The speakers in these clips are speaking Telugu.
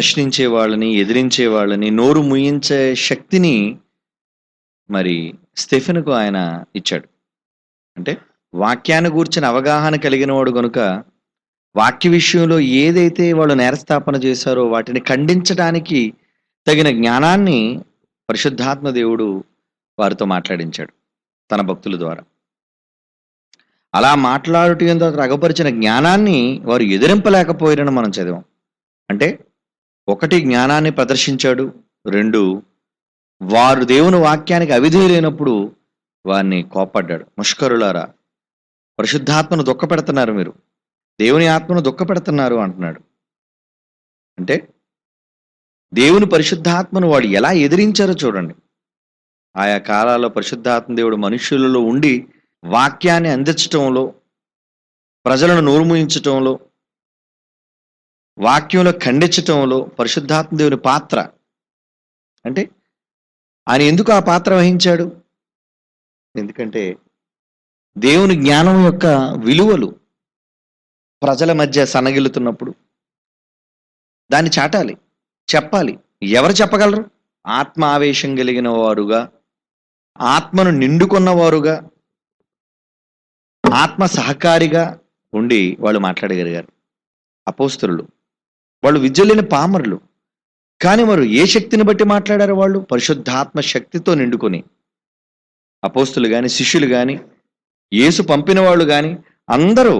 ప్రశ్నించే వాళ్ళని ఎదిరించే వాళ్ళని నోరు ముయించే శక్తిని మరి స్టెఫెన్కు ఆయన ఇచ్చాడు. అంటే వాక్యాన్ని గూర్చిన అవగాహన కలిగిన వాడు కనుక వాక్య విషయంలో ఏదైతే వాళ్ళు నేరస్థాపన చేశారో వాటిని ఖండించడానికి తగిన జ్ఞానాన్ని పరిశుద్ధాత్మ దేవుడు వారితో మాట్లాడించాడు తన భక్తుల ద్వారా. అలా మాట్లాడుట అతను అగపరిచిన జ్ఞానాన్ని వారు ఎదిరింపలేకపోయారని మనం చదివాం. అంటే ఒకటి జ్ఞానాన్ని ప్రదర్శించాడు రెండు వారు దేవుని వాక్యానికి అవిధేయులైనప్పుడు వారిని కోప్పడ్డాడు. ముష్కరులారా పరిశుద్ధాత్మను దుఃఖపెడుతున్నారు మీరు. దేవుని ఆత్మను దుఃఖ పెడుతున్నారు అంటున్నాడు. అంటే దేవుని పరిశుద్ధాత్మను వాడు ఎలా ఎదిరించారో చూడండి. ఆయా కాలాల్లో పరిశుద్ధాత్మ దేవుడు మనుషులలో ఉండి వాక్యాన్ని అందించటంలో ప్రజలను నోరుమూయించటంలో వాక్యంలో ఖండించటంలో పరిశుద్ధాత్మ దేవుని పాత్ర. అంటే ఆయన ఎందుకు ఆ పాత్ర వహించాడు? ఎందుకంటే దేవుని జ్ఞానం యొక్క విలువలు ప్రజల మధ్య సన్నగిల్లుతున్నప్పుడు దాన్ని చాటాలి చెప్పాలి. ఎవరు చెప్పగలరు? ఆత్మ ఆవేశం కలిగిన వారుగా ఆత్మను నిండుకున్నవారుగా ఆత్మ సహకారిగా ఉండి వాళ్ళు మాట్లాడగలిగారు. అపోస్తులు వాళ్ళు విద్య లేని పామరులు. కానీ వారు ఏ శక్తిని బట్టి మాట్లాడారు వాళ్ళు? పరిశుద్ధాత్మ శక్తితో నిండుకొని. అపోస్తులు కానీ శిష్యులు కానీ యేసు పంపిన వాళ్ళు కానీ అందరూ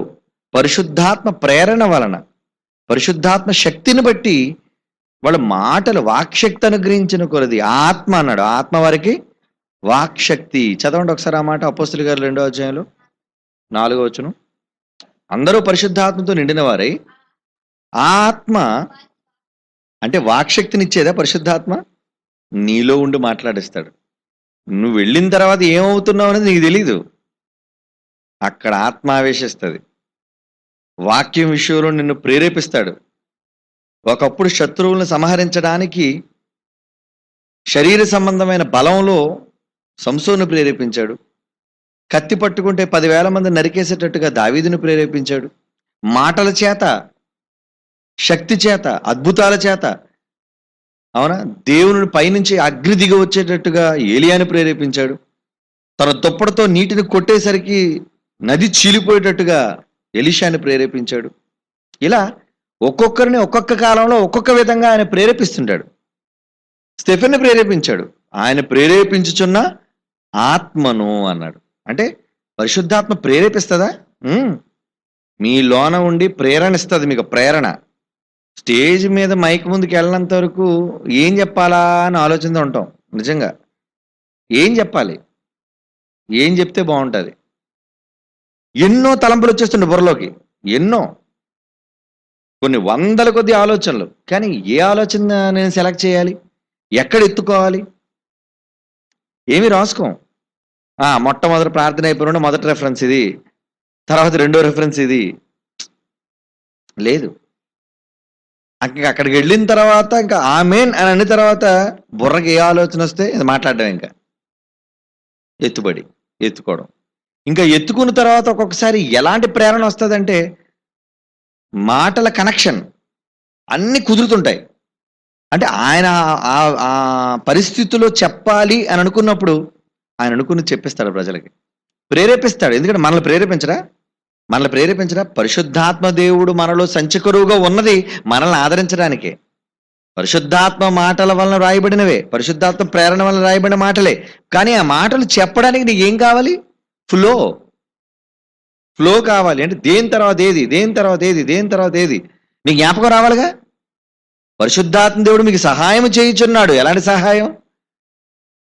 పరిశుద్ధాత్మ ప్రేరణ వలన పరిశుద్ధాత్మ శక్తిని బట్టి వాళ్ళ మాటలు వాక్శక్తి అనుగ్రహించిన కొలది. ఆత్మ అన్నాడు. ఆత్మ వారికి వాక్శక్తి. చదవండి ఒకసారి ఆ మాట అపోస్తులు గారు రెండో అధ్యాయంలో. నాలుగో వచ్చును అందరూ పరిశుద్ధాత్మతో నిండిన వారై ఆత్మ అంటే వాక్శక్తినిచ్చేదా పరిశుద్ధాత్మ? నీలో ఉండి మాట్లాడిస్తాడు. నువ్వు వెళ్ళిన తర్వాత ఏమవుతున్నావు అనేది నీకు తెలీదు. అక్కడ ఆత్మ ఆవేశిస్తుంది వాక్యం విషయంలో నిన్ను ప్రేరేపిస్తాడు. ఒకప్పుడు శత్రువులను సంహరించడానికి శరీర సంబంధమైన బలంలో సంసోను ప్రేరేపించాడు. కత్తి పట్టుకుంటే పదివేల మంది నరికేసేటట్టుగా దావీదును ప్రేరేపించాడు. మాటల చేత శక్తి చేత అద్భుతాల చేత. అవునా? దేవుని పైనుంచి అగ్ని దిగి వచ్చేటట్టుగా ఏలియాని ప్రేరేపించాడు. తన దుప్పటితో నీటిని కొట్టేసరికి నది చీలిపోయేటట్టుగా ఎలిషాని ప్రేరేపించాడు. ఇలా ఒక్కొక్కరిని ఒక్కొక్క కాలంలో ఒక్కొక్క విధంగా ఆయన ప్రేరేపిస్తుంటాడు. స్టెఫెన్ని ప్రేరేపించాడు. ఆయన ప్రేరేపించుచున్న ఆత్మను అన్నాడు. అంటే పరిశుద్ధాత్మ ప్రేరేపిస్తుందా? మీ లోన ఉండి ప్రేరణ ఇస్తుంది మీకు ప్రేరణ. స్టేజ్ మీద మైక్ ముందుకు వెళ్ళినంత వరకు ఏం చెప్పాలా అని ఆలోచనతో ఉంటాం నిజంగా. ఏం చెప్పాలి? ఏం చెప్తే బాగుంటుంది? ఎన్నో తలంపులు వచ్చేస్తుండే బుర్రలోకి. ఎన్నో. కొన్ని వందల కొద్ది ఆలోచనలు. కానీ ఏ ఆలోచన నేను సెలెక్ట్ చేయాలి? ఎక్కడ ఎత్తుకోవాలి? ఏమి రాసుకోం. మొట్టమొదటి ప్రార్థన అయిపోయిన మొదటి రెఫరెన్స్ ఇది. తర్వాత రెండో రెఫరెన్స్ ఇది. లేదు. ఇంకా అక్కడికి వెళ్ళిన తర్వాత ఇంకా ఆమెన్ అని అన్న తర్వాత బుర్రకి ఏ ఆలోచన వస్తే ఇది మాట్లాడడం ఇంకా. ఎత్తుబడి ఎత్తుకోవడం. ఇంకా ఎత్తుకున్న తర్వాత ఒక్కొక్కసారి ఎలాంటి ప్రేరణ వస్తుందంటే మాటల కనెక్షన్ అన్ని కుదురుతుంటాయి. అంటే ఆయన ఆ- ఆ పరిస్థితిలో చెప్పాలి అని అనుకున్నప్పుడు ఆయన అనుకుని చెప్పిస్తాడు ప్రజలకి. ప్రేరేపిస్తాడు. ఎందుకంటే మనల్ని ప్రేరేపించరా? మనల్ని ప్రేరేపించిన పరిశుద్ధాత్మ దేవుడు మనలో సంచకరువుగా ఉన్నది మనల్ని ఆదరించడానికే. పరిశుద్ధాత్మ మాటల వలన రాయబడినవే. పరిశుద్ధాత్మ ప్రేరణ వలన రాయబడిన మాటలే. కానీ ఆ మాటలు చెప్పడానికి నీకు ఏం కావాలి? ఫ్లో. ఫ్లో కావాలి. అంటే దేని తర్వాత ఏది? దేని తర్వాత ఏది? దేని తర్వాత ఏది? నీకు జ్ఞాపకం రావాలిగా? పరిశుద్ధాత్మ దేవుడు మీకు సహాయం చేయుచున్నాడు. ఎలాంటి సహాయం?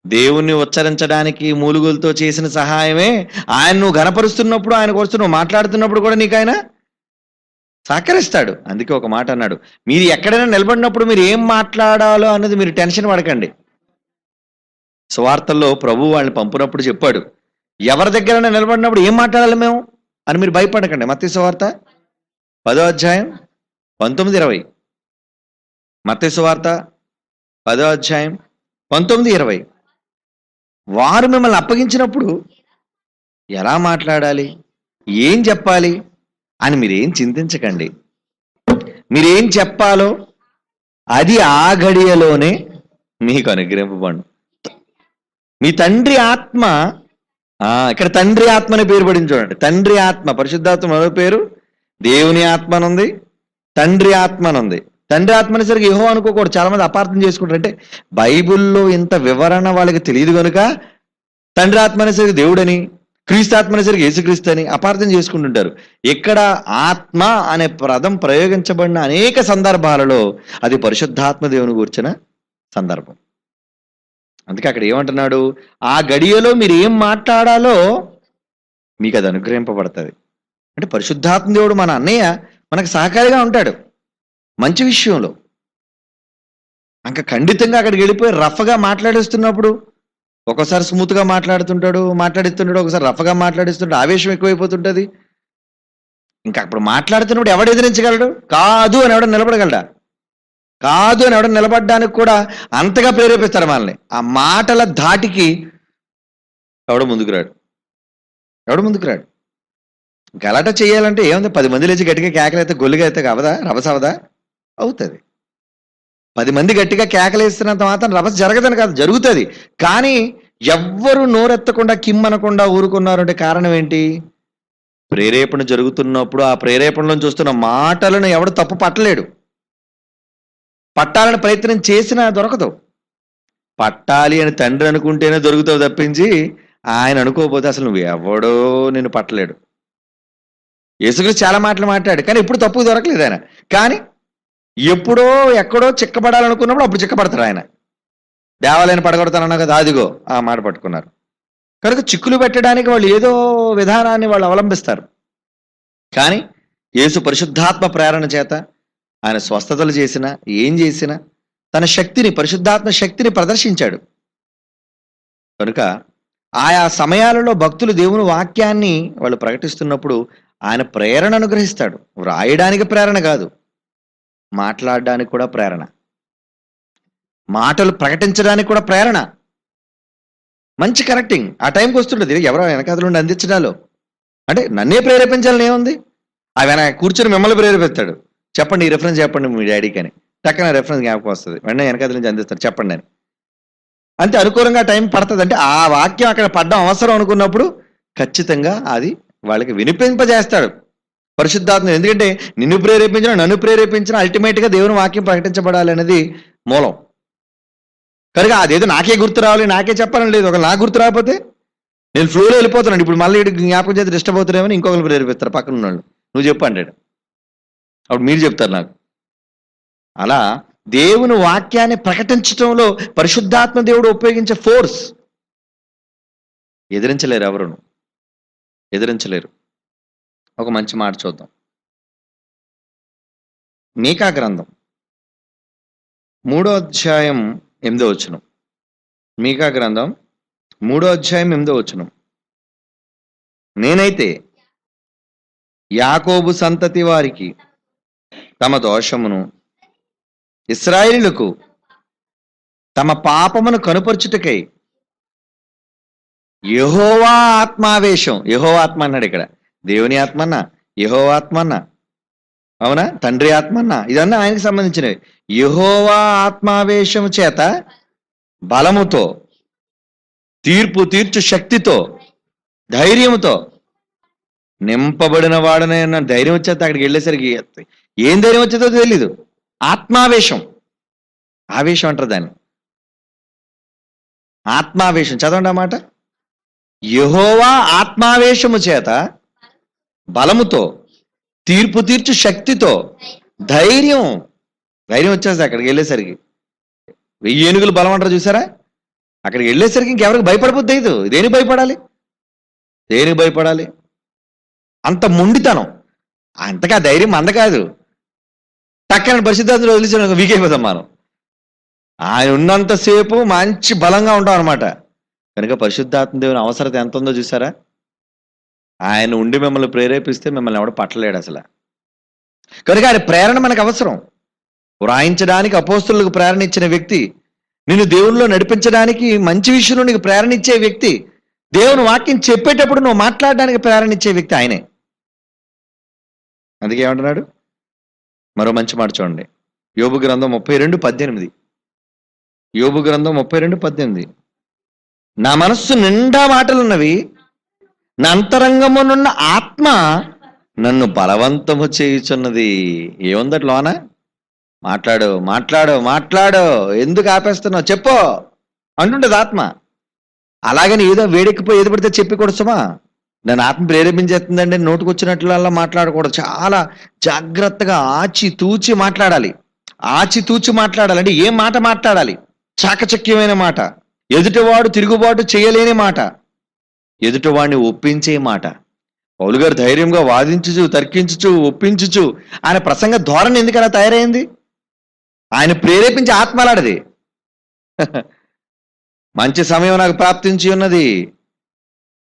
దేవుణ్ణి ఉచ్చరించడానికి మూలుగులతో చేసిన సహాయమే ఆయన నువ్వు గనపరుస్తున్నప్పుడు ఆయన కోసం నువ్వు మాట్లాడుతున్నప్పుడు కూడా నీకు ఆయన సహకరిస్తాడు. అందుకే ఒక మాట అన్నాడు. మీరు ఎక్కడైనా నిలబడినప్పుడు మీరు ఏం మాట్లాడాలో అన్నది మీరు టెన్షన్ పడకండి. స్వార్థల్లో ప్రభు వాళ్ళని పంపినప్పుడు చెప్పాడు ఎవరి దగ్గరైనా నిలబడినప్పుడు ఏం మాట్లాడాలి మేము అని మీరు భయపడకండి. మత్తి సువార్త పదో అధ్యాయం పంతొమ్మిది ఇరవై. మత్తి సువార్త పదో అధ్యాయం పంతొమ్మిది ఇరవై. వారు మిమ్మల్ని అప్పగించినప్పుడు ఎలా మాట్లాడాలి? ఏం చెప్పాలి? అని మీరేం చింతించకండి. మీరేం చెప్పాలో అది ఆ గడియలోనే మీకు అనుగ్రహింపబడు మీ తండ్రి ఆత్మ ఇక్కడ తండ్రి ఆత్మ అనే పేరు పడింది చూడండి. తండ్రి ఆత్మ పరిశుద్ధాత్మ మరో పేరు దేవుని ఆత్మనుంది తండ్రి ఆత్మనుంది తండ్రి ఆత్మనిసరికి అనేసరికి ఏహో అనుకోకూడదు. చాలా మంది అపార్థం చేసుకుంటారు. అంటే బైబిల్లో ఇంత వివరణ వాళ్ళకి తెలియదు కనుక తండ్రి ఆత్మనిసరికి దేవుడని క్రీస్తు ఆత్మ అనేసరికి యేసుక్రీస్తు అని అపార్థం చేసుకుంటుంటారు. ఇక్కడ ఆత్మ అనే పదం ప్రయోగించబడిన అనేక సందర్భాలలో అది పరిశుద్ధాత్మ దేవుని కూర్చిన సందర్భం. అందుకే అక్కడ ఏమంటున్నాడు? ఆ గడియలో మీరు ఏం మాట్లాడాలో మీకు అది అనుగ్రహింపబడుతుంది. అంటే పరిశుద్ధాత్మ దేవుడు మన అన్నయ్య మనకు సహకారిగా ఉంటాడు. మంచి విషయంలో. ఇంకా ఖండితంగా అక్కడికి వెళ్ళిపోయి రఫ్గా మాట్లాడేస్తున్నప్పుడు ఒకసారి స్మూత్గా మాట్లాడుతుంటాడు మాట్లాడిస్తుంటాడు ఒకసారి రఫ్గా మాట్లాడిస్తుంటాడు ఆవేశం ఎక్కువైపోతుంటుంది. ఇంకా అప్పుడు మాట్లాడుతున్నప్పుడు ఎవడు ఎదిరించగలడు? కాదు అని ఎవడ నిలబడగలడా? కాదు అని ఎవడ నిలబడడానికి కూడా అంతగా ప్రేరేపిస్తారు మనల్ని. ఆ మాటల ధాటికి ఎవడ ముందుకు రాడు? ఎవడ ముందుకు రాడు? గలాట చేయాలంటే ఏముంది? పది మంది లేచి గట్టిగా కేకలైతే గొల్లుగా అయితే అవదా రవసవదా అవుతుంది. పది మంది గట్టిగా కేకలేస్తున్నంత మాత్రం రభస జరగదని కాదు జరుగుతుంది. కానీ ఎవ్వరు నోరెత్తకుండా కిమ్మనకుండా ఊరుకున్నారు అంటే కారణం ఏంటి ప్రేరేపణ జరుగుతున్నప్పుడు ఆ ప్రేరేపణలో చూస్తున్న మాటలను ఎవడు తప్పు పట్టలేడు. పట్టాలని ప్రయత్నం చేసినా దొరకదు. పట్టాలి అని తండ్రి అనుకుంటేనే దొరుకుతావు తప్పించి ఆయన అనుకోకపోతే అసలు నువ్వు ఎవడో నేను పట్టలేడు. యేసుక్రీస్తు చాలా మాటలు మాట్లాడు కానీ ఇప్పుడు తప్పు దొరకలేదు ఆయన. కానీ ఎప్పుడో ఎక్కడో చిక్కబడాలనుకున్నప్పుడు అప్పుడు చిక్కబడతారు ఆయన. దేవాలయాన్ని పడగొడతానన్నా కదా అదిగో ఆ మాట పట్టుకున్నారు. కనుక చిక్కులు పెట్టడానికి వాళ్ళు ఏదో విధానాన్ని వాళ్ళు అవలంబిస్తారు. కానీ యేసు పరిశుద్ధాత్మ ప్రేరణ చేత ఆయన స్వస్థతలు చేసినా ఏం చేసినా తన శక్తిని పరిశుద్ధాత్మ శక్తిని ప్రదర్శించాడు. కనుక ఆయా సమయాలలో భక్తులు దేవుని వాక్యాన్ని వాళ్ళు ప్రకటిస్తున్నప్పుడు ఆయన ప్రేరణ అనుగ్రహిస్తాడు వ్రాయడానికి ప్రేరణ కాదు. మాట్లాడడానికి కూడా ప్రేరణ. మాటలు ప్రకటించడానికి కూడా ప్రేరణ. మంచి కరెక్టింగ్. ఆ టైంకి వస్తుంటుంది ఎవరో వెనకాతల నుండి అందించడాలో. అంటే నన్నే ప్రేరేపించాలని ఏముంది? ఆ వెన కూర్చొని మిమ్మల్ని ప్రేరేపిస్తాడు. చెప్పండి ఈ రెఫరెన్స్ చెప్పండి మీ డాడీకి అని. టక్కన రెఫరెన్స్ జ్ఞాపకం వస్తుంది. వెంటనే వెనకాతల నుంచి అందిస్తాడు. చెప్పండి అని. అంతే అనుకూలంగా టైం పడుతుంది అంటే ఆ వాక్యం అక్కడ పడ్డం అవసరం అనుకున్నప్పుడు ఖచ్చితంగా అది వాళ్ళకి వినిపింపజేస్తాడు. పరిశుద్ధాత్మ ఎందుకంటే నిన్ను ప్రేరేపించిన నన్ను ప్రేరేపించిన అల్టిమేట్గా దేవుని వాక్యం ప్రకటించబడాలి అనేది మూలం. కనుక అదేదో నాకే గుర్తు రావాలి నాకే చెప్పాలని లేదు. ఒక నాకు గుర్తు రాకపోతే నేను ఫ్లోలో వెళ్ళిపోతున్నాను. ఇప్పుడు మళ్ళీ జ్ఞాపకం చేతి డిస్టర్బ్ అవుతున్నామని ఇంకొకరు ప్రేరేపిస్తారు. పక్కన ఉన్నాడు నువ్వు చెప్పు అంటాడు అప్పుడు మీరు చెప్తారు నాకు. అలా దేవుని వాక్యాన్ని ప్రకటించడంలో పరిశుద్ధాత్మ దేవుడు ఉపయోగించే ఫోర్స్ ఎదిరించలేరు ఎవరును. ఎదిరించలేరు. ఒక మంచి మాట చూద్దాం. మీకా గ్రంథం. మూడో అధ్యాయం ఎనిమిదో వచ్చును మీకా గ్రంథం మూడో అధ్యాయం ఎనిమిదో వచ్చును నేనైతే యాకోబు సంతతి వారికి తమ దోషమును ఇస్రాయిలకు తమ పాపమును కనుపరుచుటకై యహోవా ఆత్మావేశం. యహోవా ఆత్మ అన్నాడు ఇక్కడ. దేవుని ఆత్మ అన్న యహోవా ఆత్మ అన్న అవునా? తండ్రి ఆత్మ అన్న ఇదన్నా ఆయనకి సంబంధించినవి. యహోవా ఆత్మావేశము చేత బలముతో తీర్పు తీర్చు శక్తితో ధైర్యముతో నింపబడిన వాడనే ధైర్యం వచ్చేది అక్కడికి వెళ్ళేసరికి ఏం ధైర్యం వచ్చేదో తెలీదు. ఆత్మావేశం. ఆవేశం అంటారు దాన్ని. ఆత్మావేశం. చదవండి అన్నమాట యహోవా ఆత్మావేశము చేత బలముతో తీర్పు తీర్చు శక్తితో ధైర్యం. ధైర్యం వచ్చేస్తుంది అక్కడికి వెళ్ళేసరికి. వెయ్యి ఏనుగులు బలం అంటారు చూసారా? అక్కడికి వెళ్ళేసరికి ఇంకెవరికి భయపడబుద్ది లేదు. దేనికి భయపడాలి? దేనికి భయపడాలి? అంత మొండితనం. అంతగా ధైర్యం మంద కాదు. టక్కన పరిశుద్ధాత్మలు వదిలించిన వీకైపోతాం మనం. ఆయన ఉన్నంతసేపు మంచి బలంగా ఉంటాం అనమాట కనుక పరిశుద్ధాత్మ దేవుని అవసరత ఎంత ఉందో చూసారా? ఆయన ఉండి మిమ్మల్ని ప్రేరేపిస్తే మిమ్మల్ని ఎవడ పట్టలేడు అసలు. కనుక ఆయన ప్రేరణ మనకు అవసరం. వ్రాయించడానికి అపోస్తులకు ప్రేరణ ఇచ్చిన వ్యక్తి నిన్ను దేవునిలో నడిపించడానికి మంచి విషయంలో నీకు ప్రేరణ ఇచ్చే వ్యక్తి దేవుని వాక్యం చెప్పేటప్పుడు నువ్వు మాట్లాడడానికి ప్రేరణ ఇచ్చే వ్యక్తి ఆయనే. అందుకే ఏమంటున్నాడు? మరో మంచి మాట చూడండి. యోబు గ్రంథం ముప్పై రెండు పద్దెనిమిది. యోబు గ్రంథం ముప్పై రెండు పద్దెనిమిది. నా మనస్సు నిండా మాటలున్నవి నా అంతరంగమునున్న ఆత్మ నన్ను బలవంతము చేయుచున్నది. ఏముందట్ లోన? మాట్లాడు మాట్లాడు మాట్లాడు. ఎందుకు ఆపేస్తున్నావు? చెప్పు. అంటుండదు ఆత్మ. అలాగని ఏదో వేడెక్కిపోయి ఏది పడితే చెప్పి కొడుసమా నన్ను ఆత్మ ప్రేరేపించేస్తుందండి నోటుకు వచ్చినట్లల్లా మాట్లాడకూడదు. చాలా జాగ్రత్తగా ఆచి తూచి మాట్లాడాలి. ఆచి తూచి మాట్లాడాలి అంటే ఏం మాట మాట్లాడాలి? చాకచక్యమైన మాట. ఎదుటివాడు తిరుగుబాటు చేయలేని మాట. ఎదుటివాణ్ణి ఒప్పించే మాట. పౌలు గారు ధైర్యంగా వాదించుచు తర్కించుచు ఒప్పించుచు ఆయన ప్రసంగ ధోరణి ఎందుకలా తయారైంది? ఆయన ప్రేరేపించి ఆత్మలాడది. మంచి సమయం నాకు ప్రాప్తించి ఉన్నది.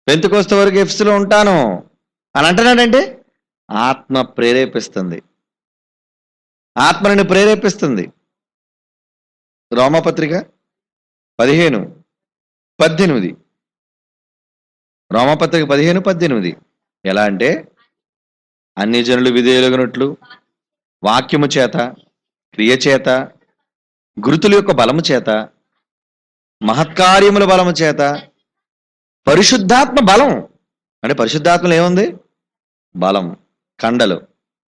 పెంతుకొస్తే వరకు ఎఫ్స్లో ఉంటాను. అని అంటున్నాడంటే ఆత్మ ప్రేరేపిస్తుంది. ఆత్మని ప్రేరేపిస్తుంది. రోమపత్రిక పదిహేను పద్దెనిమిది. రోమపత్రిక పదిహేను పద్దెనిమిది. ఎలా అంటే? అన్ని జనులు విధేయులగినట్లు వాక్యము చేత క్రియ చేత గురుతుల యొక్క బలము చేత మహత్కార్యముల బలము చేత పరిశుద్ధాత్మ బలం. అంటే పరిశుద్ధాత్మలు ఏముంది? బలం కండలు.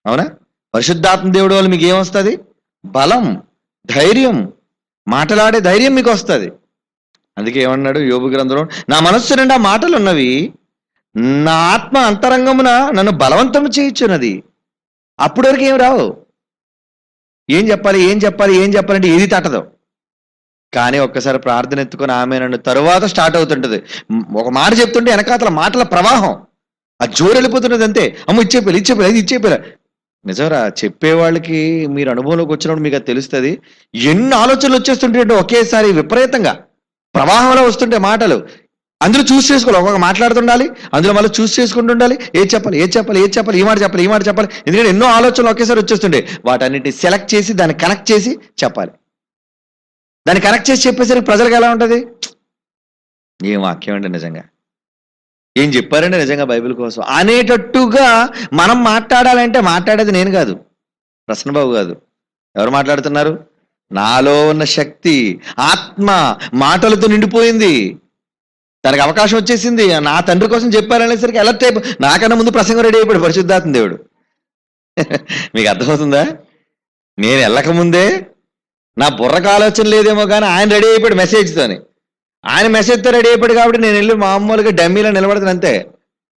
అవునా? పరిశుద్ధాత్మ దేవుడు వల్ల మీకు ఏమొస్తుంది? బలం ధైర్యం. మాటలాడే ధైర్యం మీకు వస్తుంది అందుకే ఏమన్నాడు యోబు గ్రంథంలో? నా మనస్సు నిండా మాటలు ఉన్నవి నా ఆత్మ అంతరంగమున నన్ను బలవంతం చేయించున్నది. అప్పటి వరకు ఏం రావు. ఏం చెప్పాలి ఏం చెప్పాలి ఏం చెప్పాలంటే ఏది తట్టదు. కానీ ఒక్కసారి ప్రార్థన ఎత్తుకొని ఆమె నన్ను తరువాత స్టార్ట్ అవుతుంటుంది. ఒక మాట చెప్తుంటే వెనకాతల మాటల ప్రవాహం. ఆ జోరు వెళ్ళిపోతున్నది అంతే. అమ్మ ఇచ్చేపోయి ఇచ్చేపోయి అది ఇచ్చేపోయి నిజంరా చెప్పేవాళ్ళకి మీరు అనుభవంలోకి వచ్చినప్పుడు మీకు అది తెలుస్తుంది. ఎన్ని ఆలోచనలు వచ్చేస్తుంటే ఒకేసారి విపరీతంగా. ప్రవాహంలో వస్తుంటే మాటలు. అందులో చూస్ చేసుకోవాలి. ఒక్కొక్క మాట్లాడుతుండాలి. అందులో మళ్ళీ చూస్ చేసుకుంటూ ఉండాలి ఏది చెప్పాలి? ఏది చెప్పాలి? ఏది చెప్పాలి? ఈ మాట చెప్పాలి? ఈ మాట చెప్పాలి? ఎందుకంటే ఎన్నో ఆలోచనలు ఒకేసారి వచ్చేస్తుండే వాటన్నిటిని సెలెక్ట్ చేసి దాన్ని కనెక్ట్ చేసి చెప్పాలి. దాన్ని కనెక్ట్ చేసి చెప్పేసరికి ప్రజలకు ఎలా ఉంటుంది? ఏం వాక్యం అండి నిజంగా? ఏం చెప్పారండి నిజంగా బైబిల్ కోసం. అనేటట్టుగా మనం మాట్లాడాలంటే మాట్లాడేది నేను కాదు. ప్రసన్నబాబు కాదు ఎవరు మాట్లాడుతున్నారు? నాలో ఉన్న శక్తి ఆత్మ మాటలతో నిండిపోయింది. తనకు అవకాశం వచ్చేసింది. నా తండ్రి కోసం చెప్పారనేసరికి అలర్ట్ అయిపో నాకన్నా ముందు ప్రసంగం రెడీ అయిపోయాడు పరిశుద్ధాత్మ దేవుడు. మీకు అర్థమవుతుందా? నేను వెళ్ళకముందే నా బుర్రకు ఆలోచన లేదేమో కానీ ఆయన రెడీ అయిపోయాడు మెసేజ్తోని ఆయన మెసేజ్తో రెడీ అయిపోయాడు కాబట్టి నేను వెళ్ళి మామూలుగా డమ్మీలో నిలబడతాను అంతే.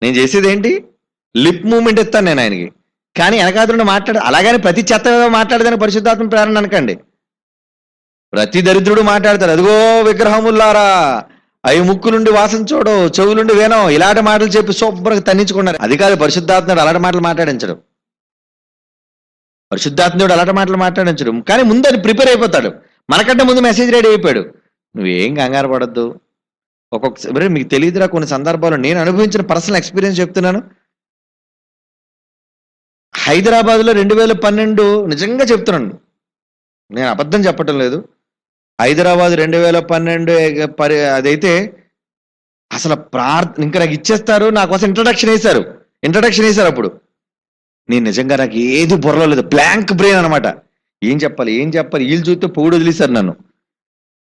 నేను చేసేది ఏంటి? లిప్ మూమెంట్ ఇస్తాను నేను ఆయనకి. కానీ వెనకాదుండి మాట్లాడు అలాగని ప్రతి చెత్త మాట్లాడదని పరిశుద్ధాత్మ ప్రేరణ అనకండి. ప్రతి దరిద్రుడు మాట్లాడతాడు అదిగో విగ్రహముల్లారా అవి ముక్కు నుండి వాసన చూడు చెవులుండి వేనం ఇలాంటి మాటలు చెప్పి శుభ్రంగా తన్నించుకున్నారు. అది కాదు పరిశుద్ధాత్ముడు అలాంటి మాటలు మాట్లాడించడం. పరిశుద్ధాత్ముడు అలాంటి మాటలు మాట్లాడించడం. కానీ ముందు అది ప్రిపేర్ అయిపోతాడు. మనకంటే ముందు మెసేజ్ రెడీ అయిపోయాడు. నువ్వేం కంగారు పడద్దు. ఒక్కొక్కసారి మీకు తెలియదురా కొన్ని సందర్భాల్లో నేను అనుభవించిన పర్సనల్ ఎక్స్పీరియన్స్ చెప్తున్నాను. హైదరాబాద్లో రెండు వేల పన్నెండు నిజంగా చెప్తున్నాను. నేను అబద్ధం చెప్పటం లేదు. హైదరాబాద్ రెండు వేల పన్నెండు పరి అదైతే అసలు ప్రార్థన ఇంకా నాకు ఇచ్చేస్తారు నా కోసం ఇంట్రడక్షన్ వేశారు. ఇంట్రడక్షన్ వేశారు అప్పుడు. నేను నిజంగా నాకు ఏది బుర్రలో లేదు బ్లాంక్ బ్రెయిన్ అనమాట ఏం చెప్పాలి ఏం చెప్పాలి వీళ్ళు చూస్తే పొగుడు వదిలేశారు నన్ను.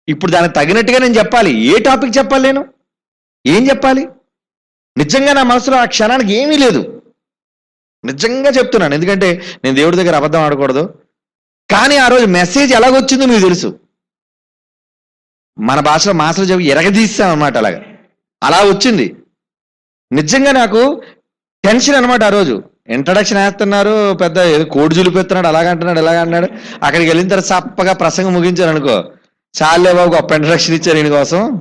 ఇప్పుడు దానికి తగినట్టుగా నేను చెప్పాలి ఏ టాపిక్ చెప్పాలి నేను? ఏం చెప్పాలి? నిజంగా నా మనసులో ఆ క్షణానికి ఏమీ లేదు. నిజంగా చెప్తున్నాను ఎందుకంటే నేను దేవుడి దగ్గర అబద్ధం ఆడకూడదు. కానీ ఆ రోజు మెసేజ్ ఎలాగొచ్చిందో మీకు తెలుసు. మన భాషలో మాసలు చెప్పి ఎరగదీస్తాం అనమాట అలాగా. అలా వచ్చింది. నిజంగా నాకు టెన్షన్ అనమాట ఆ రోజు. ఇంట్రడక్షన్ వేస్తున్నారు పెద్ద ఏదో కోడి జులిపెత్తున్నాడు అలాగంటున్నాడు ఇలాగంటున్నాడు అక్కడికి వెళ్ళిన తర్వాత చప్పగా ప్రసంగం ముగించారు అనుకో. చాలే బాబు గొప్ప ఇంట్రడక్షన్ ఇచ్చారు ఈయన కోసం.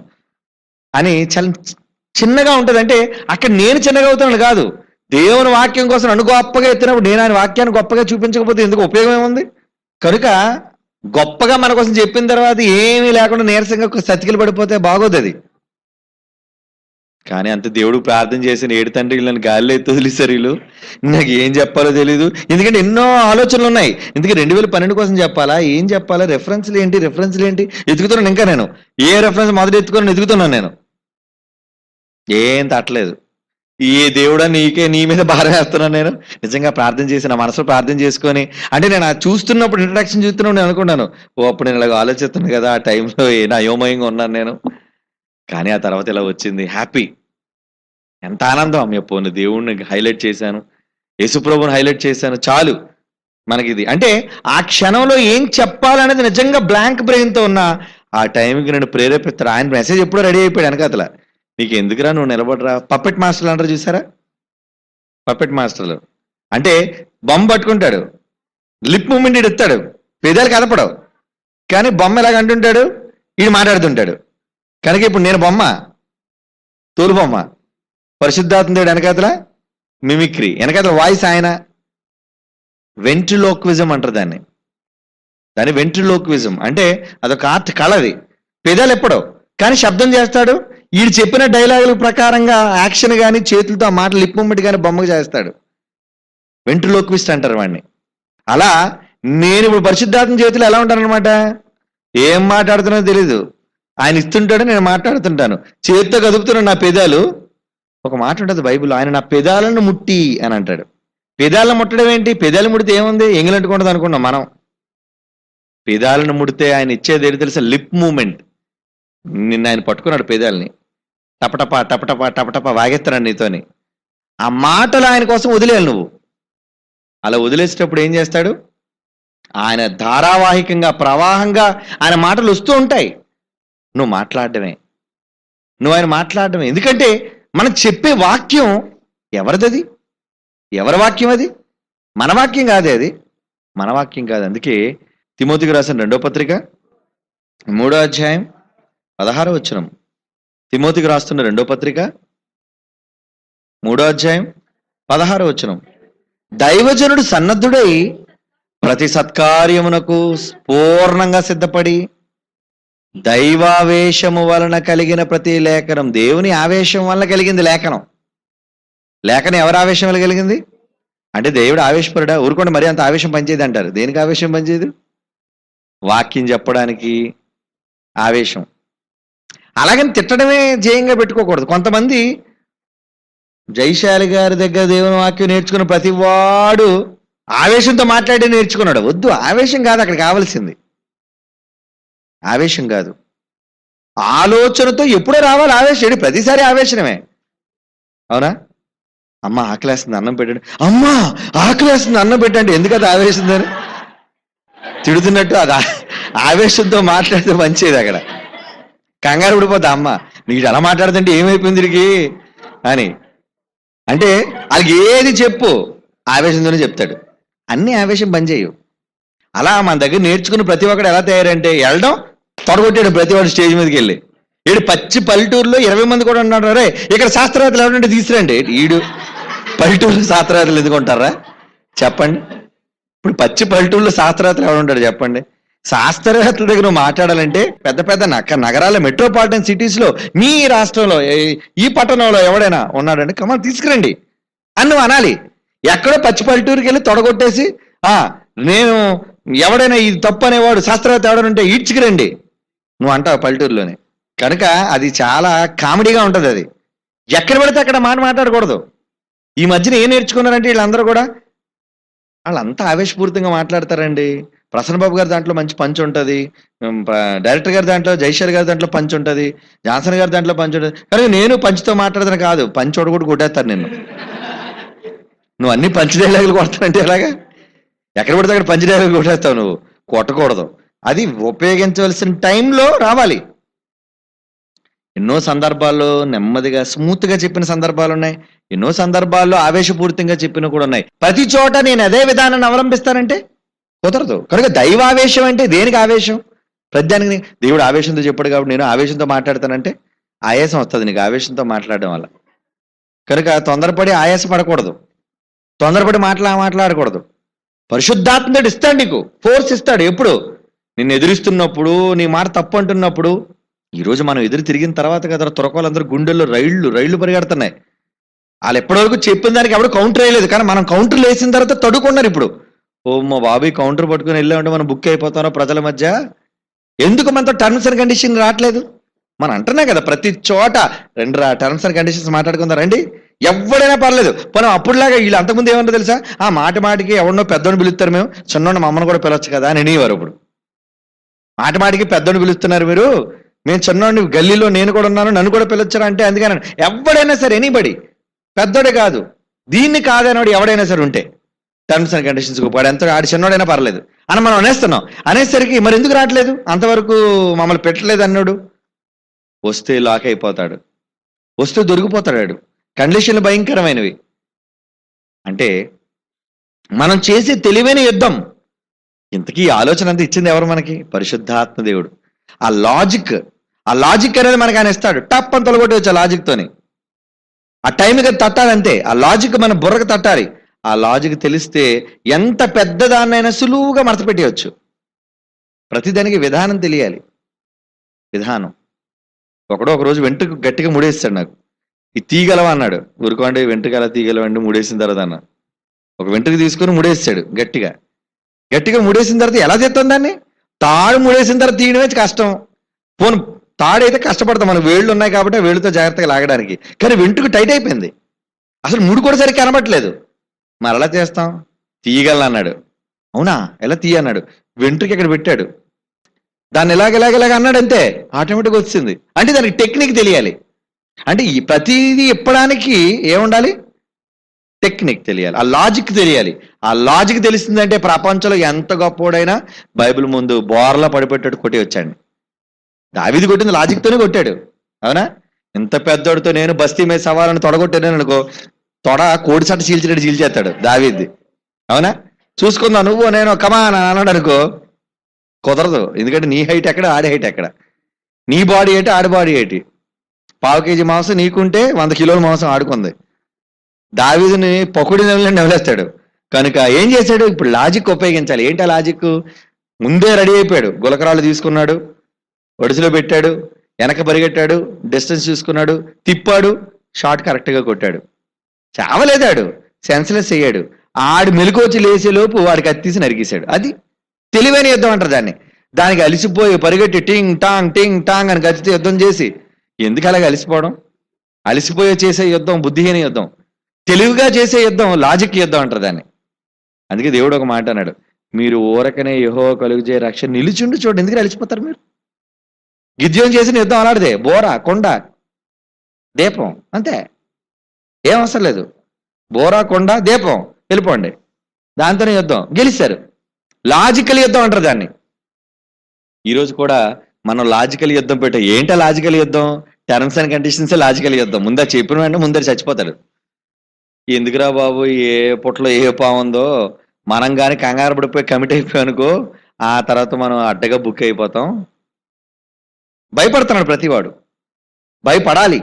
అని చాలా చిన్నగా ఉంటుంది అంటే అక్కడ నేను చిన్నగా అవుతున్నాను కాదు. దేవుని వాక్యం కోసం నన్ను గొప్పగా ఎత్తినప్పుడు నేను ఆయన వాక్యాన్ని గొప్పగా చూపించకపోతే ఎందుకు ఉపయోగం ఏముంది? కనుక గొప్పగా మన కోసం చెప్పిన తర్వాత ఏమీ లేకుండా నీరసంగా సతికిలు పడిపోతే బాగోదు అది. కానీ అంత దేవుడు ప్రార్థన చేసిన ఏడు తండ్రి నన్ను గాలిలో ఎత్తి వదిలేశారు వీళ్ళు. నాకు ఏం చెప్పాలో తెలియదు ఎందుకంటే ఎన్నో ఆలోచనలు ఉన్నాయి. ఎందుకంటే రెండు వేల పన్నెండు కోసం చెప్పాలా? ఏం చెప్పాలా? రెఫరెన్స్లు ఏంటి? రెఫరెన్స్లు ఏంటి? ఎతుకుతున్నాను ఇంకా నేను. ఏ రెఫరెన్స్ మొదట ఎత్తుకొని? ఎదుగుతున్నాను నేను. ఏం తట్టలేదు. ఏ దేవుడా నీకే నీ మీద భారం వేస్తున్నాను నేను? నిజంగా ప్రార్థన చేసి నా మనసులో ప్రార్థన చేసుకొని అంటే నేను ఆ చూస్తున్నప్పుడు ఇంట్రడక్షన్ చూస్తున్నప్పుడు నేను అనుకున్నాను. ఓ అప్పుడు నేను ఇలాగ ఆలోచిస్తున్నాను కదా ఆ టైంలో నా యోమయంగా ఉన్నాను నేను. కానీ ఆ తర్వాత ఇలా వచ్చింది. హ్యాపీ ఎంత ఆనందం. అమ్మ పోను దేవుడిని హైలైట్ చేశాను. యేసుప్రభుని హైలైట్ చేశాను. చాలు. మనకి ఇది అంటే ఆ క్షణంలో ఏం చెప్పాలనేది నిజంగా బ్లాంక్ బ్రెయిన్తో ఉన్న ఆ టైంకి నేను ప్రేరేపిస్తాడు ఆయన మెసేజ్ ఎప్పుడో రెడీ అయిపోయాడు వెనకాతల. నీకు ఎందుకురా నువ్వు నిలబడరా? పప్పెట్ మాస్టర్లు అంటారు చూసారా? పప్పెట్ మాస్టర్లు అంటే బొమ్మ పట్టుకుంటాడు. లిప్ మూమెంట్ ఇడు ఎత్తాడు. పెదాలు కదపడవు. కానీ బొమ్మ ఎలాగ అంటుంటాడు? ఈడు మాట్లాడుతుంటాడు. కనుక ఇప్పుడు నేను బొమ్మ. తోలు బొమ్మ. పరిశుద్ధాత్మ దేవుడు వెనకాతల మిమిక్రీ వెనకాతల వాయిస్ ఆయన. వెంట్రిలోక్విజం అంటారు దాన్ని. దాని వెంట్రిలోక్విజం అంటే అదొక ఆర్ట్ కళది పెదాలు ఎప్పుడో కానీ శబ్దం చేస్తాడు. వీడు చెప్పిన డైలాగుల ప్రకారంగా యాక్షన్ కానీ చేతులతో ఆ మాట లిప్ మూమెంట్ కానీ బొమ్మకు చేస్తాడు. వెంట్రులోక్విస్ట్ అంటారు వాడిని అలా నేను ఇప్పుడు పరిశుద్ధాత్మ చేతులు ఎలా ఉంటానన్నమాట ఏం మాట్లాడుతున్నా తెలీదు. ఆయన ఇస్తుంటాడు నేను మాట్లాడుతుంటాను. చేతితో కదుపుతున్నాను నా పెదాలు ఒక మాట ఉంటుంది బైబిల్ ఆయన నా పెదాలను ముట్టి అని అంటాడు. పెదాలను ముట్టడం ఏంటి? పెదాలు ముడితే ఏముంది? ఎంగిలంటుకుంటుంది అనుకున్నాం మనం. పెదాలను ముడితే ఆయన ఇచ్చేది ఏంటి తెలుసా? Lip moment. నిన్న ఆయన పట్టుకున్నాడు పేదాలని. టపటప టపటప టపటప వాగేస్తున్నాడు నీతోని. ఆ మాటలు ఆయన కోసం వదిలేయాలి నువ్వు. అలా వదిలేసేటప్పుడు ఏం చేస్తాడు? ఆయన ధారావాహికంగా ప్రవాహంగా ఆయన మాటలు వస్తూ ఉంటాయి. నువ్వు మాట్లాడడమే. నువ్వు ఆయన మాట్లాడడమే. ఎందుకంటే మనం చెప్పే వాక్యం ఎవరిదది? ఎవరి వాక్యం అది? మన వాక్యం కాదే అది. మన వాక్యం కాదు. అందుకే తిమోతికి రాసిన రెండో పత్రిక మూడో అధ్యాయం పదహార వచనం. తిమోతికి రాస్తున్న రెండో పత్రిక మూడో అధ్యాయం పదహార వచనం. దైవజనుడు సన్నద్ధుడై ప్రతి సత్కార్యమునకు పూర్ణంగా సిద్ధపడి దైవావేశము వలన కలిగిన ప్రతి లేఖనం దేవుని ఆవేశం వలన కలిగింది లేఖనం. లేఖనం ఎవరి ఆవేశం వల్ల కలిగింది? అంటే దేవుడు ఆవేశపరుడా? ఊరుకోండి మరి అంత ఆవేశం పనిచేయదు అంటారు. దేనికి ఆవేశం పనిచేయదు? వాక్యం చెప్పడానికి ఆవేశం. అలాగని తిట్టడమే జయంగా పెట్టుకోకూడదు. కొంతమంది జైశాలి గారి దగ్గర దేవుని వాక్యం నేర్చుకున్న ప్రతి వాడు ఆవేశంతో మాట్లాడి నేర్చుకున్నాడు. వద్దు ఆవేశం కాదు అక్కడ కావాల్సింది. ఆవేశం కాదు. ఆలోచనతో ఎప్పుడో రావాలి ఆవేశం ప్రతిసారి ఆవేశనమే అవునా? అమ్మ ఆకలేస్తుంది అన్నం పెట్టండి. అమ్మా ఆకలేస్తుంది అన్నం పెట్టండి. ఎందుకది ఆవేశిందని తిడుతున్నట్టు అది ఆవేశంతో మాట్లాడితే మంచిది అక్కడ. కంగారు పడిపోద్ది అమ్మ. నీకు ఎలా మాట్లాడుతుంటే ఏమైపోయింది దీనికి అని. అంటే వాళ్ళకి ఏది చెప్పు ఆవేశంతోనే చెప్తాడు. అన్ని ఆవేశం పనిచేయవు అలా మన దగ్గర నేర్చుకున్న ప్రతి ఒక్కడు ఎలా తయారంటే వెళ్ళడం తొడగొట్టాడు ప్రతి వాడు స్టేజ్ మీదకి వెళ్ళి. ఈడు పచ్చి పల్లెటూరులో ఇరవై మంది కూడా ఉన్నాడు రే. ఇక్కడ శాస్త్రవేత్తలు ఎవరంటే తీసుకురండి. ఈడు పల్లెటూరులో శాస్త్రవేత్తలు ఎందుకు ఉంటారా? చెప్పండి. ఇప్పుడు పచ్చి పల్లెటూరులో శాస్త్రవేత్తలు ఎవరు ఉంటాడు చెప్పండి. శాస్త్రవేత్తల దగ్గర నువ్వు మాట్లాడాలంటే పెద్ద పెద్ద నగ నగరాల మెట్రోపాలిటన్ సిటీస్లో మీ రాష్ట్రంలో ఈ పట్టణంలో ఎవడైనా ఉన్నాడంటే కమా తీసుకురండి. అని నువ్వు అనాలి. ఎక్కడో పచ్చి పల్లెటూరుకి వెళ్ళి తొడగొట్టేసి ఆ నేను ఎవడైనా ఇది తప్పు అనేవాడు శాస్త్రవేత్త ఎవడైనా ఉంటే ఈడ్చుకురండి. నువ్వు అంటావు పల్లెటూరులోనే. కనుక అది చాలా కామెడీగా ఉంటుంది అది. ఎక్కడ పడితే అక్కడ మాట మాట్లాడకూడదు. ఈ మధ్యన ఏం నేర్చుకున్నారంటే వీళ్ళందరూ కూడా? వాళ్ళంతా ఆవేశపూరితంగా మాట్లాడతారండి. ప్రసన్న బాబు గారి దాంట్లో మంచి పంచ్ ఉంటుంది. డైరెక్టర్ గారి దాంట్లో జైశర్ గారి దాంట్లో పంచ్ ఉంటుంది. జాన్సన్ గారి దాంట్లో పంచ్ ఉంటుంది. కానీ నేను పంచ్తో మాట్లాడతాను కాదు. పంచ్ ఒకటి కూడా కొట్టేస్తాను నిన్ను. నువ్వు అన్ని పంచ్ డైలాగులు కొడతానంటే ఎలాగా? ఎక్కడ పడితే అక్కడ పంచ్ డైలాగులు కొట్టేస్తావు నువ్వు. కొట్టకూడదు. అది ఉపయోగించవలసిన టైంలో రావాలి. ఎన్నో సందర్భాల్లో నెమ్మదిగా స్మూత్గా చెప్పిన సందర్భాలు ఉన్నాయి. ఎన్నో సందర్భాల్లో ఆవేశపూరితంగా చెప్పిన కూడా ఉన్నాయి. ప్రతి చోట నేను అదే విధానాన్ని అవలంబిస్తానంటే? కుదరదు. కనుక దైవావేశం అంటే దేనికి ఆవేశం? ప్రతిదానికి దేవుడు ఆవేశంతో చెప్పాడు కాబట్టి నేను ఆవేశంతో మాట్లాడతానంటే ఆయాసం వస్తుంది నీకు ఆవేశంతో మాట్లాడడం వల్ల. కనుక తొందరపడి ఆయాస పడకూడదు తొందరపడి మాట్లా మాట్లాడకూడదు. పరిశుద్ధాత్మడు ఇస్తాడు నీకు. ఫోర్స్ ఇస్తాడు. ఎప్పుడు? నిన్ను ఎదురిస్తున్నప్పుడు నీ మాట తప్పు అంటున్నప్పుడు ఈరోజు మనం ఎదురు తిరిగిన తర్వాత కదా తురకోలందరూ గుండెల్లో రైళ్ళు రైళ్ళు పరిగెడుతున్నాయి. వాళ్ళు ఎప్పటివరకు చెప్పిన దానికి ఎవరు కౌంటర్ వేయలేదు. కానీ మనం కౌంటర్ వేసిన తర్వాత తడుకున్నారు ఇప్పుడు. ఓ మా బాబాయ్ కౌంటర్ పట్టుకుని వెళ్ళామంటే మనం బుక్ అయిపోతారో ప్రజల మధ్య? ఎందుకు మనతో టర్మ్స్ అండ్ కండిషన్ రావట్లేదు? మనం అంటున్నాం కదా ప్రతి చోట రెండు రా టర్మ్స్ అండ్ కండిషన్స్ మాట్లాడుకుందా రండి. ఎవడైనా పర్లేదు. పోనీ అప్పుడులాగా వీళ్ళు అంతకుముందు ఏమన్నా తెలుసా? ఆ మాట మాటికి ఎవరినో పెద్దోని పిలుస్తారు మేము. చిన్నోడిని మా అమ్మని కూడా పిలవచ్చు కదా అని అనేవారు ఇప్పుడు మాట మాటికి పెద్దోని పిలుస్తున్నారు మీరు. మేము చిన్నోడిని గల్లీలో నేను కూడా ఉన్నాను నన్ను కూడా పిలవచ్చారా అంటే అందుకని ఎవడైనా సరే ఎనీబడి పెద్దోడే కాదు. దీన్ని కాదనోడు ఎవడైనా సరే ఉంటే. టర్మ్స్ అండ్ కండిషన్స్ వాడు ఎంత ఆడి చిన్నోడైనా పర్లేదు. అని మనం అనేస్తున్నాం. అనేసరికి మరి ఎందుకు రావట్లేదు? అంతవరకు మమ్మల్ని పెట్టలేదు అన్నాడు. వస్తే లాక్ అయిపోతాడు. వస్తే దొరికిపోతాడు కండిషన్లు భయంకరమైనవి. అంటే మనం చేసే తెలివైన యుద్ధం. ఇంతకీ ఆలోచన అంతా ఇచ్చింది ఎవరు మనకి? పరిశుద్ధాత్మ దేవుడు. ఆ లాజిక్ ఆ లాజిక్ అనేది మనకు ఆయన ఇస్తాడు. టప్ అని తొలగొట్టి వచ్చే లాజిక్తోని ఆ టైంకి అది తట్టాలంతే. ఆ లాజిక్ మన బుర్రకు తట్టాలి. ఆ లాజిక్ తెలిస్తే ఎంత పెద్దదాన్నైనా సులువుగా మడతపెట్టేయచ్చు. ప్రతిదానికి విధానం తెలియాలి. విధానం. ఒకడో ఒక రోజు వెంట్రుకు గట్టిగా ముడేస్తాడు నాకు. ఈ తీగలవా? అన్నాడు. ఊరుకోండి వెంట్రుకల తీగలవండి ముడేసిన తర్వాత అన్న. ఒక వెంట్రుక తీసుకొని ముడేస్తాడు గట్టిగా. గట్టిగా ముడేసిన తర్వాత ఎలా తెస్తాం దాన్ని? తాడు ముడేసిన తర్వాత తీయడమే కష్టం. పోను తాడైతే కష్టపడతాం. మనకు వేళ్ళు ఉన్నాయి కాబట్టి ఆ వేళ్ళతో జాగ్రత్తగా లాగడానికి. కానీ వెంట్రుక టైట్ అయిపోయింది. అసలు ముడి కూడా సరిగ్గా కనబట్టలేదు మరలా చేస్తాం? తీయగలను అన్నాడు అవునా? ఎలా తీయ అన్నాడు వెంట్రుకి ఇక్కడ పెట్టాడు? దాన్ని ఎలాగెలాగెలాగ అన్నాడు అంతే ఆటోమేటిక్గా వచ్చింది. అంటే దానికి టెక్నిక్ తెలియాలి. అంటే ఈ ప్రతిదీ ఇప్పడానికి ఏముండాలి? టెక్నిక్ తెలియాలి. ఆ లాజిక్ తెలియాలి. ఆ లాజిక్ తెలిసిందంటే ప్రపంచంలో ఎంత గొప్పోడైనా బైబిల్ ముందు బోర్లా పడిపెట్టాడు కొట్టి వచ్చాడు. దావిది కొట్టింది లాజిక్తోనే కొట్టాడు. అవునా? ఇంత పెద్దోడితో నేను బస్తీ మీద సవాలని తొడగొట్టాను అనుకో తొడ కోడి సట్ట చీల్చినట్టు చీల్చేస్తాడు దావిది అవునా? చూసుకుందాం నువ్వు నేను కమాన్ అన్నాడు అనుకో కుదరదు. ఎందుకంటే నీ హైట్ ఎక్కడ ఆడి హైట్ ఎక్కడ? నీ బాడీ ఏంటి ఆడి బాడీ ఏంటి? పావు కేజీ మాంసం నీకుంటే వంద కిలోల మాంసం ఆడుకుంది. దావీదుని పకుడి నెల నెవలేస్తాడు కనుక ఏం చేశాడు? ఇప్పుడు లాజిక్ ఉపయోగించాలి. ఏంటి ఆ లాజిక్ ముందే రెడీ అయిపోయాడు. గులకరాళ్ళు తీసుకున్నాడు ఒడిసిలో పెట్టాడు వెనక పరిగెట్టాడు డిస్టెన్స్ చూసుకున్నాడు తిప్పాడు షాట్ కరెక్ట్గా కొట్టాడు. చావలేదాడు సెన్స్లెస్ అయ్యాడు. ఆడు మెలుకొచ్చి లేసేలోపు వాడికి అత్తీసి నరికేశాడు. అది తెలివైన యుద్ధం అంటారు దాన్ని. దానికి అలిసిపోయి పరిగెట్టి టింగ్ టాంగ్ టింగ్ టాంగ్ అని గచ్చితే యుద్ధం చేసి ఎందుకు అలాగ అలిసిపోవడం? అలిసిపోయే చేసే యుద్ధం బుద్ధిహీన యుద్ధం. తెలివిగా చేసే యుద్ధం లాజిక్ యుద్ధం అంటారు దాన్ని. అందుకే దేవుడు ఒక మాట అన్నాడు మీరు ఊరకనే యహో కలుగు రక్షణ నిలిచుండి చూడండి ఎందుకు అలిసిపోతారు మీరు? గిద్యం చేసిన యుద్ధం అలాడిదే బోరా కొండ దీపం అంతే. ఏం అవసరం లేదు. బోరా కొండ దీపం వెళ్ళిపోండి. దాంతోనే యుద్ధం. గెలిచారు లాజికల్ యుద్ధం అంటారు దాన్ని. ఈరోజు కూడా మనం లాజికల్ యుద్ధం పెట్టాం ఏంటో లాజికల్ యుద్ధం? టర్మ్స్ అండ్ కండిషన్స్ లాజికల్ యుద్ధం? ముందే చెప్పిన వెంటనే ముందర చచ్చిపోతాడు ఎందుకురా బాబు? ఏ పుట్టలో ఏ పావుందో మనం కానీ కంగారు పడిపోయి కమిట్ అయిపోయానుకో ఆ తర్వాత మనం అడ్డగా బుక్ అయిపోతాం. భయపడుతున్నాడు ప్రతివాడు. భయపడాలి.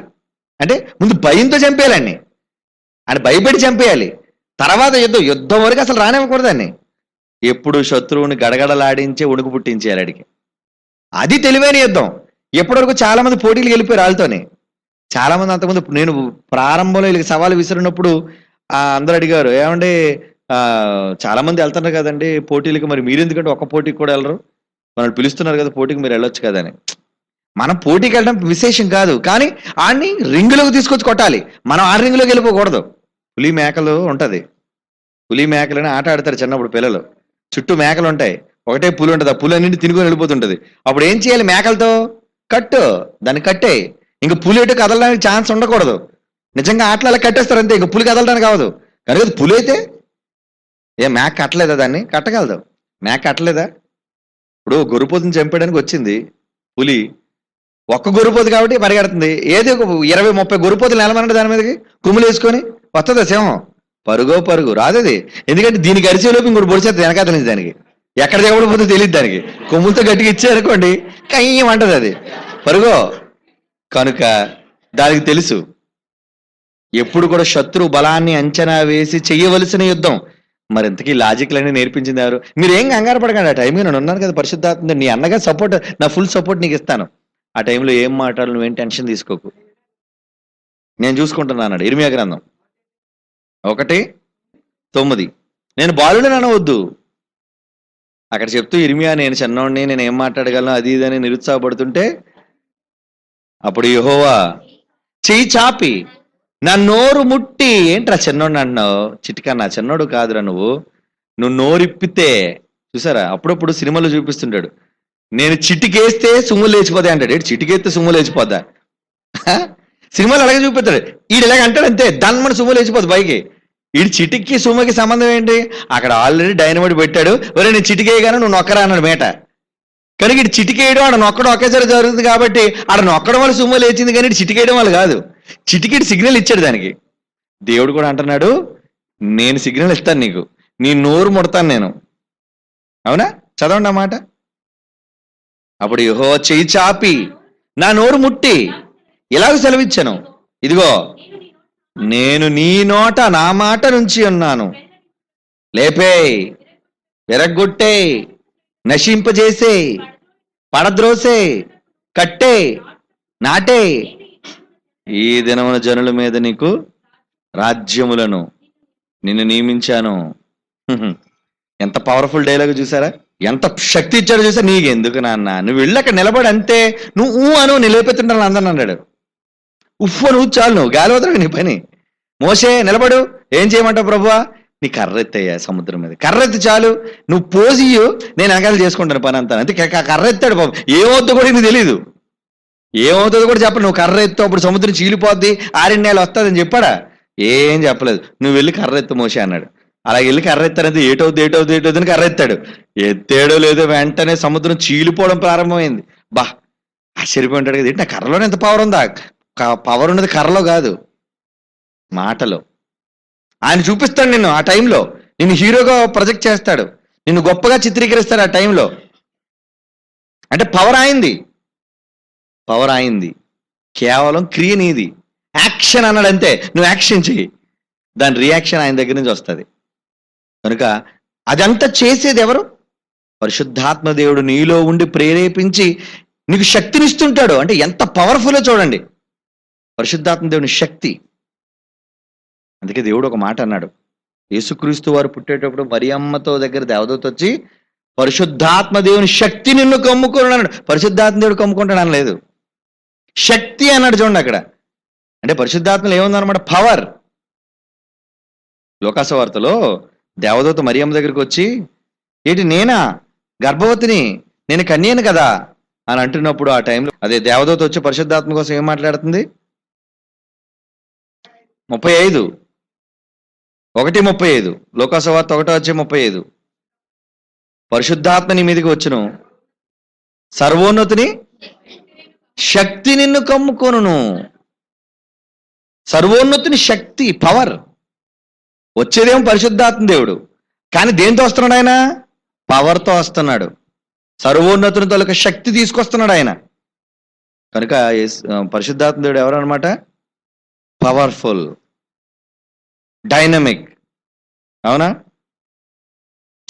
అంటే ముందు భయంతో చంపేయాలండి అని భయపెట్టి చంపేయాలి. తర్వాత యుద్ధం యుద్ధం వరకు అసలు రానివ్వకూడదని ఎప్పుడు శత్రువుని గడగడలాడించే ఉణుకు పుట్టించేయాలి అడిగి అది తెలివైన యుద్ధం. ఎప్పటివరకు చాలా మంది పోటీలు వెళ్ళిపోయారు వాళ్ళతోనే. చాలా మంది అంతకుముందు నేను ప్రారంభంలో వీళ్ళకి సవాలు విసిరినప్పుడు అందరూ అడిగారు ఏమంటే చాలా మంది వెళ్తున్నారు కదండి పోటీలకి మరి మీరు ఎందుకంటే ఒక్క పోటీకి కూడా వెళ్ళరు? మనల్ని పిలుస్తున్నారు కదా పోటీకి మీరు వెళ్ళొచ్చు కదా అని. మనం పోటీకి వెళ్ళడం విశేషం కాదు కానీ ఆడిని రింగులోకి తీసుకొచ్చి కొట్టాలి. మనం ఆ రింగులోకి వెళ్ళిపోకూడదు. పులి మేకలు ఉంటుంది. పులి మేకలని ఆట ఆడతారు చిన్నప్పుడు పిల్లలు. చుట్టూ మేకలు ఉంటాయి. ఒకటే పులి ఉంటుంది. ఆ పులి అన్నింటి తినుకొని వెళ్ళిపోతుంటుంది. అప్పుడు ఏం చేయాలి మేకలతో? కట్టు. దాన్ని కట్టే. ఇంక పులి ఎటు కదలడానికి ఛాన్స్ ఉండకూడదు. నిజంగా ఆటలు అలా కట్టేస్తారు అంతే. ఇంక పులి కదలడానికి కావదు. కనుక పులి అయితే? ఏ మేక కట్టలేదా దాన్ని? కట్టగలదు. మేక కట్టలేదా? ఇప్పుడు గొర్రెపోతుని చంపేయడానికి వచ్చింది. పులి ఒక్క గొర్రెపోతు కాబట్టి పరిగెడుతుంది. ఏది ఒక ఇరవై ముప్పై గొర్రెపోతులు నిలమనండి దాని మీదకి? కుమ్ములు వేసుకొని? వస్తుందా సింహం? పరుగో పరుగు. రాదది. ఎందుకంటే దీనికి అరిచేలోపు ఇంకోటి పొడిచేది వెనకాత నుంచి దానికి. ఎక్కడ దిగబడిపోతుందో తెలియదు దానికి. కొమ్ములతో గట్టిగా ఇచ్చారనుకోండి కయ్యం అంటది అది. పరుగో. కనుక దానికి తెలుసు. ఎప్పుడు కూడా శత్రు బలాన్ని అంచనా వేసి చేయవలసిన యుద్ధం. మరి ఇంతకీ లాజిక్లు అన్ని నేర్పించింది ఎవరు? మీరు ఏం కంగారు పడకండి ఆ టైం నేను ఉన్నాను కదా పరిశుద్ధాత్మ నీ అన్నగా సపోర్ట్ నా ఫుల్ సపోర్ట్ నీకు ఇస్తాను. ఆ టైంలో ఏం మాట్లాడాలి నువ్వేం టెన్షన్ తీసుకోకు. నేను చూసుకుంటున్నా అన్నాడు. ఇర్మియా గ్రంథం. ఒకటి తొమ్మిది. నేను బాలుడని అనవద్దు. అక్కడ చెప్తూ ఇర్మియా నేను చిన్నోడిని నేను ఏం మాట్లాడగలను? అది ఇది అని నిరుత్సాహపడుతుంటే అప్పుడు యహోవా చెయ్యి చాపి నా నోరు ముట్టి. ఏంట్రా చిన్నోడిని అంటున్నావు? చిటికా నా చిన్నోడు కాదురా నువ్వు. నువ్వు నోరిప్పితే చూసారా? అప్పుడప్పుడు సినిమాలో చూపిస్తుంటాడు. నేను చిటికేస్తే సుమ్ము లేచిపోతాయి అంటాడు. చిటికేస్తే సుమ్ము లేచిపోద్దా? సినిమాలు అలాగే చూపిస్తాడు. ఈడు ఇలాగ అంటాడు అంతే. దాని మన సుమ్ము లేచిపోద్ది పైకి. ఈడు చిటిక్కి సుమ్మకి సంబంధం ఏంటి? అక్కడ ఆల్రెడీ డైనమైట్ పెట్టాడు. ఒరే నేను చిటికేయగానే నువ్వు నొక్కరా అన్నాడు మేట. కనుక ఇటు చిటికేయడం ఆడ నొక్కడం ఒకేసారి జరుగుతుంది కాబట్టి ఆడ నొక్కడం వల్ల సుమ్ము లేచింది కానీ ఇటు చిటికేయడం వల్ల కాదు. చిటికెట్ సిగ్నల్ ఇచ్చాడు దానికి. దేవుడు కూడా అంటున్నాడు నేను సిగ్నల్ ఇస్తాను నీకు. నీ నోరు ముడతాను నేను. అవునా? చదవండి అన్నమాట మాట. అప్పుడు యుహో చెయ్యి చాపి నా నోరు ముట్టి ఇలాగ సెలవిచ్చాను? ఇదిగో నేను నీ నోట నా మాట నుంచి ఉన్నాను. లేపే విరగ్గొట్టే నశింపజేసే పడద్రోసే కట్టే నాటే ఈ దినమున జనుల మీద నీకు రాజ్యములను నిన్ను నియమించాను. ఎంత పవర్ఫుల్ డైలాగ్ చూసారా? ఎంత శక్తి ఇచ్చాడో చూసా నీకు ఎందుకు నాన్న? నువ్వు వెళ్ళి అక్కడ నిలబడి అంతే నువ్వు ఊ అను నిలబెత్తుంటాను అందరిని అన్నాడు. ఉఫ్ నువ్వు చాలు నువ్వు గాలి వదలడు నీ పని. మోసే నిలబడు. ఏం చేయమంటావు ప్రభువా? నీ కర్రెత్తయ్యా సముద్రం మీద. కర్రెత్తి చాలు. నువ్వు పోజియు నేను వెనకాల చేసుకుంటాను పని అంతా. అంతే కర్రెత్తాడు బాబు ఏమవుతుందో కూడా నీకు తెలీదు. ఏమవుతుందో కూడా చెప్పను నువ్వు కర్ర ఎత్తు అప్పుడు సముద్రం చీలిపోద్ది ఆరిన నెలలు వస్తుందని చెప్పాడా? ఏం చెప్పలేదు. నువ్వు వెళ్ళి కర్ర ఎత్తు మోసే అన్నాడు. అలా వెళ్ళి కర్ర ఎత్తానంటే ఏటవుద్ది ఏటవుద్ది ఏటవుద్ది అని కర్ర ఎత్తాడు ఎత్తేడో లేదో వెంటనే సముద్రం చీలిపోవడం ప్రారంభమైంది. బా ఆశ్చర్యపోయి ఉంటాడు కదా ఏంటి నా కర్రలోనే ఎంత పవర్ ఉందా? పవర్ ఉన్నది కర్రలో కాదు. మాటలో. ఆయన చూపిస్తాడు నిన్ను ఆ టైంలో. నిన్ను హీరోగా ప్రొజెక్ట్ చేస్తాడు. నిన్ను గొప్పగా చిత్రీకరిస్తాడు ఆ టైంలో. అంటే పవర్ ఆయింది. పవర్ ఆయింది. కేవలం క్రియ నీది. యాక్షన్ అన్నాడు అంతే నువ్వు యాక్షన్ చెయ్యి. దాని రియాక్షన్ ఆయన దగ్గర నుంచి వస్తుంది. కనుక అదంతా చేసేది ఎవరు? పరిశుద్ధాత్మ దేవుడు నీలో ఉండి ప్రేరేపించి నీకు శక్తినిస్తుంటాడు. అంటే ఎంత పవర్ఫుల్లో చూడండి. పరిశుద్ధాత్మ దేవుని శక్తి. అందుకే దేవుడు ఒక మాట అన్నాడు. యేసుక్రీస్తు వారు పుట్టేటప్పుడు మరి అమ్మతో దగ్గర దేవదూత వచ్చి పరిశుద్ధాత్మ దేవుని శక్తి నిన్ను కమ్ముకున్నాడు అన్నాడు. పరిశుద్ధాత్మ దేవుడు కమ్ముకుంటాడు అనలేదు. శక్తి అన్నాడు చూడండి అక్కడ. అంటే పరిశుద్ధాత్మలో ఏముందన్నమాట? పవర్ లోకాసవార్తలో వార్తలో దేవదూత మరియమ్మ దగ్గరికి వచ్చి ఏంటి నేనా? గర్భవతిని? నేను కన్యను కదా? అని అంటున్నప్పుడు ఆ టైంలో అదే దేవదూత వచ్చి పరిశుద్ధాత్మ కోసం ఏం మాట్లాడుతుంది? ముప్పై ఐదు. ఒకటి ముప్పై ఐదు. లోకాసవార్త ఒకటో వచ్చే ముప్పై ఐదు. పరిశుద్ధాత్మ నీ మీదకి వచ్చును. సర్వోన్నతిని శక్తి నిన్ను కమ్ముకొనును. సర్వోన్నతిని శక్తి పవర్. వచ్చేదేమో పరిశుద్ధాత్మ దేవుడు. కానీ దేంతో వస్తున్నాడు ఆయన? పవర్తో వస్తున్నాడు. సర్వోన్నతుని తొలక శక్తి తీసుకొస్తున్నాడు ఆయన. కనుక పరిశుద్ధాత్మ దేవుడు ఎవరనమాట పవర్ఫుల్. డైనమిక్. అవునా?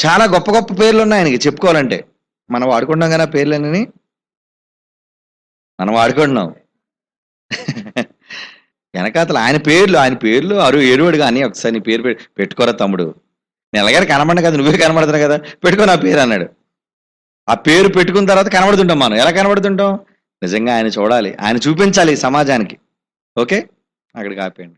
చాలా గొప్ప గొప్ప పేర్లు ఉన్నాయి ఆయనకి చెప్పుకోవాలంటే. మనం వాడుకుంటాం కదా పేర్లు పేర్లన్నీ మనం వాడుకుంటున్నాం. వెనకాతలు ఆయన పేర్లు ఆయన పేర్లు అరు ఏడువాడు కానీ ఒకసారి నీ పేరు పెట్టుకోరా తమ్ముడు. నేను ఎలాగైనా కనబడిన కదా నువ్వే కనబడుతున్నావు కదా పెట్టుకో నా పేరు అన్నాడు. ఆ పేరు పెట్టుకున్న తర్వాత కనబడుతుంటాం మనం. ఎలా కనబడుతుంటాం? నిజంగా ఆయన చూడాలి. ఆయన చూపించాలి సమాజానికి. ఓకే? అక్కడికి ఆపేయండి.